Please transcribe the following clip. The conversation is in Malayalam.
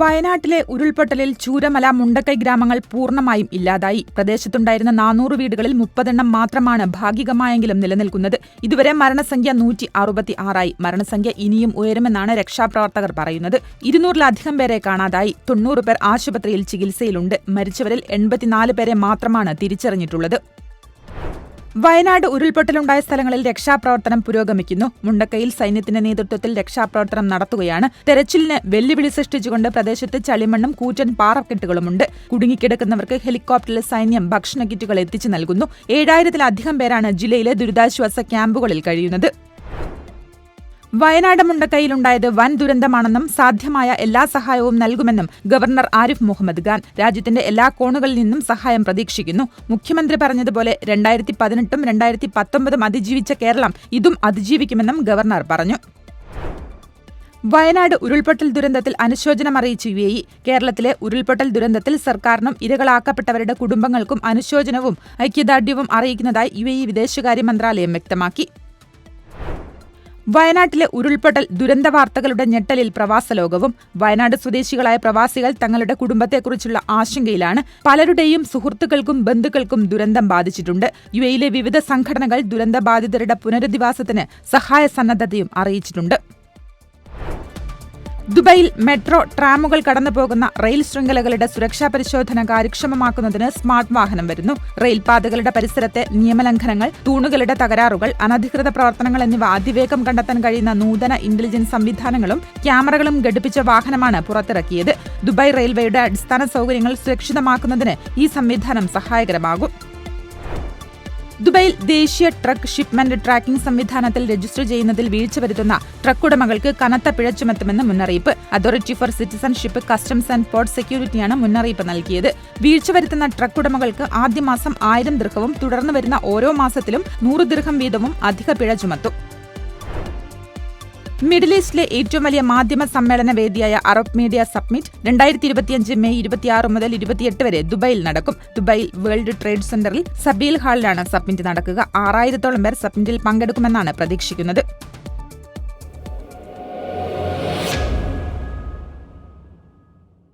വയനാട്ടിലെ ഉരുൾപൊട്ടലിൽ ചൂരമല മുണ്ടക്കൈ ഗ്രാമങ്ങൾ പൂർണമായും ഇല്ലാതായി. പ്രദേശത്തുണ്ടായിരുന്ന നാനൂറ് വീടുകളിൽ മുപ്പതെണ്ണം മാത്രമാണ് ഭാഗികമായെങ്കിലും നിലനിൽക്കുന്നത്. ഇതുവരെ മരണസംഖ്യ നൂറ്റി അറുപത്തി ആറായി മരണസംഖ്യ ഇനിയും ഉയരുമെന്നാണ് രക്ഷാപ്രവർത്തകർ പറയുന്നത്. ഇരുന്നൂറിലധികം പേരെ കാണാതായി. തൊണ്ണൂറ് പേർ ആശുപത്രിയിൽ ചികിത്സയിലുണ്ട്. മരിച്ചവരിൽ എൺപത്തിനാല് പേരെ മാത്രമാണ് തിരിച്ചറിഞ്ഞിട്ടുള്ളത്. വയനാട് ഉരുൾപൊട്ടലുണ്ടായ സ്ഥലങ്ങളിൽ രക്ഷാപ്രവർത്തനം പുരോഗമിക്കുന്നു. മുണ്ടക്കയിൽ സൈന്യത്തിന്റെ നേതൃത്വത്തിൽ രക്ഷാപ്രവർത്തനം നടത്തുകയാണ്. തെരച്ചിലിന് വെല്ലുവിളി സൃഷ്ടിച്ചുകൊണ്ട് പ്രദേശത്ത് ചളിമണ്ണും കൂറ്റൻ പാറക്കെട്ടുകളുമുണ്ട്. കുടുങ്ങിക്കിടക്കുന്നവർക്ക് ഹെലികോപ്റ്ററിൽ സൈന്യം ഭക്ഷണ കിറ്റുകൾ എത്തിച്ചു നൽകുന്നു. ഏഴായിരത്തിലധികം പേരാണ് ജില്ലയിലെ ദുരിതാശ്വാസ ക്യാമ്പുകളിൽ കഴിയുന്നത്. വയനാട് മുണ്ടക്കൈയിലുണ്ടായത് വൻ ദുരന്തമാണെന്നും സാധ്യമായ എല്ലാ സഹായവും നൽകുമെന്നും ഗവർണർ ആരിഫ് മുഹമ്മദ് ഖാൻ രാജ്യത്തിന്റെ എല്ലാ കോണുകളിൽ നിന്നും സഹായം പ്രതീക്ഷിക്കുന്നു. മുഖ്യമന്ത്രി പറഞ്ഞതുപോലെ രണ്ടായിരത്തി പതിനെട്ടും രണ്ടായിരത്തി പത്തൊമ്പതും അതിജീവിച്ച കേരളം ഇതും അതിജീവിക്കുമെന്നും ഗവർണർ പറഞ്ഞു. വയനാട് ഉരുൾപൊട്ടൽ ദുരന്തത്തിൽ അനുശോചനം അറിയിച്ച യു എ കേരളത്തിലെ ഉരുൾപൊട്ടൽ ദുരന്തത്തിൽ സർക്കാരിനും ഇരകളാക്കപ്പെട്ടവരുടെ കുടുംബങ്ങൾക്കും അനുശോചനവും ഐക്യദാർഢ്യവും അറിയിക്കുന്നതായി യു എ വിദേശകാര്യ മന്ത്രാലയം വ്യക്തമാക്കി. വയനാട്ടിലെ ഉരുൾപൊട്ടൽ ദുരന്ത വാർത്തകളുടെ ഞെട്ടലിൽ പ്രവാസലോകവും വയനാട് സ്വദേശികളായ പ്രവാസികൾ തങ്ങളുടെ കുടുംബത്തെക്കുറിച്ചുള്ള ആശങ്കയിലാണ്. പലരുടെയും സുഹൃത്തുക്കൾക്കും ബന്ധുക്കൾക്കും ദുരന്തം ബാധിച്ചിട്ടുണ്ട്. യു എയിലെ വിവിധ സംഘടനകൾ ദുരന്തബാധിതരുടെ പുനരധിവാസത്തിന് സഹായ സന്നദ്ധതയും അറിയിച്ചിട്ടുണ്ട്. ദുബൈയിൽ മെട്രോ ട്രാമുകൾ കടന്നുപോകുന്ന റെയിൽ ശൃംഖലകളുടെ സുരക്ഷാ പരിശോധന കാര്യക്ഷമമാക്കുന്നതിന് സ്മാർട്ട് വാഹനം വരുന്നു. റെയിൽപാതകളുടെ പരിസരത്തെ നിയമലംഘനങ്ങൾ തൂണുകളുടെ തകരാറുകൾ അനധികൃത പ്രവർത്തനങ്ങൾ എന്നിവ അതിവേഗം കണ്ടെത്താൻ കഴിയുന്ന നൂതന ഇന്റലിജൻസ് സംവിധാനങ്ങളും ക്യാമറകളും ഘടിപ്പിച്ച വാഹനമാണ് പുറത്തിറക്കിയത്. ദുബായ് റെയിൽവേയുടെ അടിസ്ഥാന സൗകര്യങ്ങൾ സുരക്ഷിതമാക്കുന്നതിന് ഈ സംവിധാനം സഹായകരമാകും. ദുബൈയിൽ ദേശീയ ട്രക്ക് ഷിപ്മെന്റ് ട്രാക്കിംഗ് സംവിധാനത്തിൽ രജിസ്റ്റർ ചെയ്യുന്നതിൽ വീഴ്ച വരുത്തുന്ന ട്രക്ക് ഉടമകൾക്ക് കനത്ത പിഴ ചുമത്തുമെന്ന് മുന്നറിയിപ്പ്. Authority for citizenship customs and port സെക്യൂരിറ്റിയാണ് മുന്നറിയിപ്പ് നൽകിയത്. വീഴ്ച വരുത്തുന്ന ട്രക്ക് ഉടമകൾക്ക് ആദ്യ മാസം ആയിരം ദീർഘവും തുടർന്ന് വരുന്ന ഓരോ മാസത്തിലും നൂറ് ദീർഘം വീതവും അധിക പിഴ ചുമത്തും. മിഡിൽ ഈസ്റ്റിലെ ഏറ്റവും വലിയ മാധ്യമ സമ്മേളന വേദിയായ അറബ് മീഡിയ സബ്മിറ്റ് രണ്ടായിരത്തി ഇരുപത്തിയഞ്ച് മെയ് ഇരുപത്തിയാറ് മുതൽ ഇരുപത്തിയെട്ട് വരെ ദുബായിൽ നടക്കും. ദുബായിൽ വേൾഡ് ട്രേഡ് സെന്ററിൽ സബീൽ ഹാളിലാണ് സബ്മിറ്റ് നടക്കുക. ആറായിരത്തോളം പേർ സബ്മിറ്റിൽ പങ്കെടുക്കുമെന്നാണ് പ്രതീക്ഷിക്കുന്നത്.